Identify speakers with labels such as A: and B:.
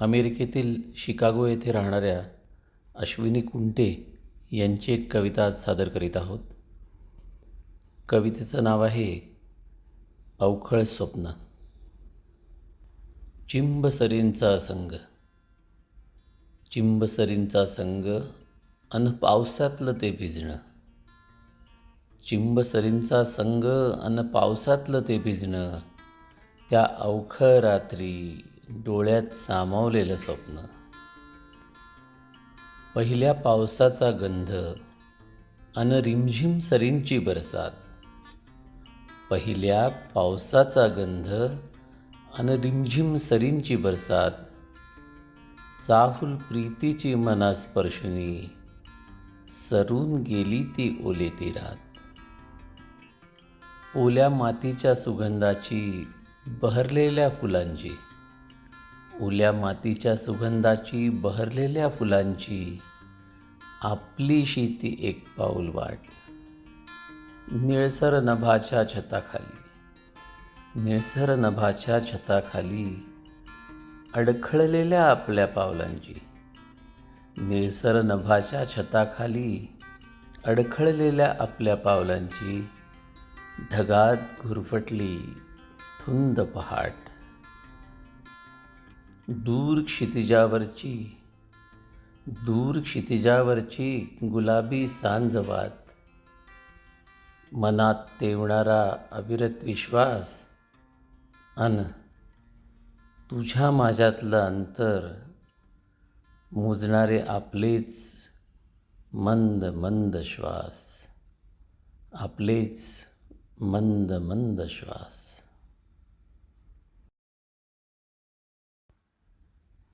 A: अमेरिकेतील शिकागो येथे राहणाऱ्या अश्विनी कुंटे यांची एक कविता आज सादर करीत आहोत. कवितेचं नाव आहे अवखळ स्वप्न. चिंबसरींचा संग. चिंबसरींचा संग अन पावसातलं ते भिजणं. चिंबसरींचा संग अन पावसातलं ते भिजणं. त्या अवखळ रात्री डोळ्यात सामावलेलं स्वप्न. पहिल्या पावसाचा गंध अन रिमझिम सरींची बरसात. पहिल्या पावसाचा गंध अन रिमझिम सरींची बरसात. चाहूल प्रीतीची मना स्पर्शनी सरून गेली ती ओले तीरात ओल्या मातीच्या सुगंधाची बहरलेल्या फुलांची ओल्या मातीच्या सुगंधाची बहरलेल्या फुलांची. आपली शेती एक पाऊल वाट. निळसर नभाच्या छताखाली. निळसर नभाच्या छताखाली अडखळलेल्या आपल्या पावलांची. निळसर नभाच्या छताखाली अडखळलेल्या आपल्या पावलांची. ढगात घुरफटली थुंद पहाट. दूर क्षितिजावरची दूर क्षितिजावरची गुलाबी सांजवात मनात तेवणारा अविरत विश्वास अन तुझ्या माझ्यातलं अंतर मोजणारे आपलेच मंद मंद श्वास. आपलेच मंद मंद श्वास.